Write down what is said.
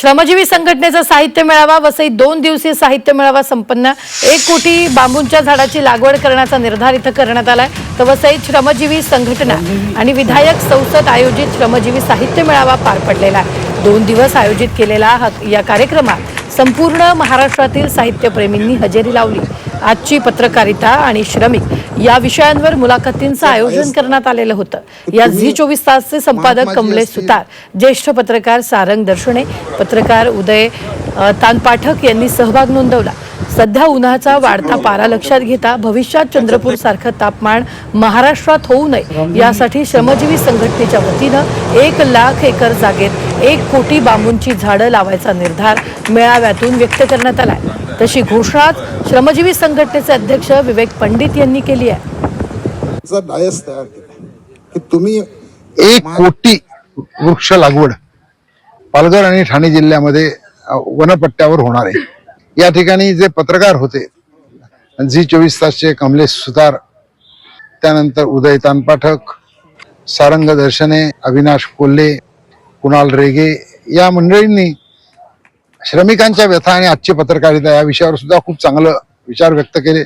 श्रमजीवी संघटनेचा साहित्य मेळावा वसई दोन दिवसीय साहित्य मेळावा संपन्न. एक कोटी बांबूंच्या झाडाची लागवड करण्याचा निर्धार इथं करण्यात आलाय. तर वसईत श्रमजीवी संघटना आणि विधायक संसद आयोजित श्रमजीवी साहित्य मेळावा पार पडलेला आहे. दोन दिवस आयोजित केलेला हा या कार्यक्रमात संपूर्ण महाराष्ट्रातील साहित्यप्रेमींनी हजेरी लावली. आजची पत्रकारिता आणि श्रमिक या विषयांवर मुलाखतींचं आयोजन करण्यात आलेलं होतं. या झी चोवीस तासचे संपादक कमलेश सुतार ज्येष्ठ पत्रकार सारंग दर्शने पत्रकार उदय तानपाठक यांनी सहभाग नोंदवला. सध्या उन्हाचा वाढता पारा लक्षात घेता भविष्यात चंद्रपूर सारखं तापमान महाराष्ट्रात होऊ नये. यासाठी श्रमजीवी संघटनेच्या वतीनं एक लाख एकर जागेत एक कोटी बांबूंची झाडं लावायचा निर्धार मेळाव्यातून व्यक्त करण्यात आलाय. तशी घोषणा श्रमजीवी संघटनेचे अध्यक्ष विवेक पंडित यांनी केली आहे. की तुम्ही एक कोटी वृक्ष लागवड पालघर आणि ठाणे जिल्ह्यामध्ये वनपट्ट्यावर होणार आहे. या ठिकाणी जे पत्रकार होते झी चोवीस तासचे कमलेश सुतार त्यानंतर उदय तानपाठक सारंग दर्शने अविनाश कोल्हे कुणाल रेगे या मंडळींनी श्रमिकांच्या व्यथा आणि आजची पत्रकारिता या विषयावर सुद्धा खूप चांगलं विचार व्यक्त केले.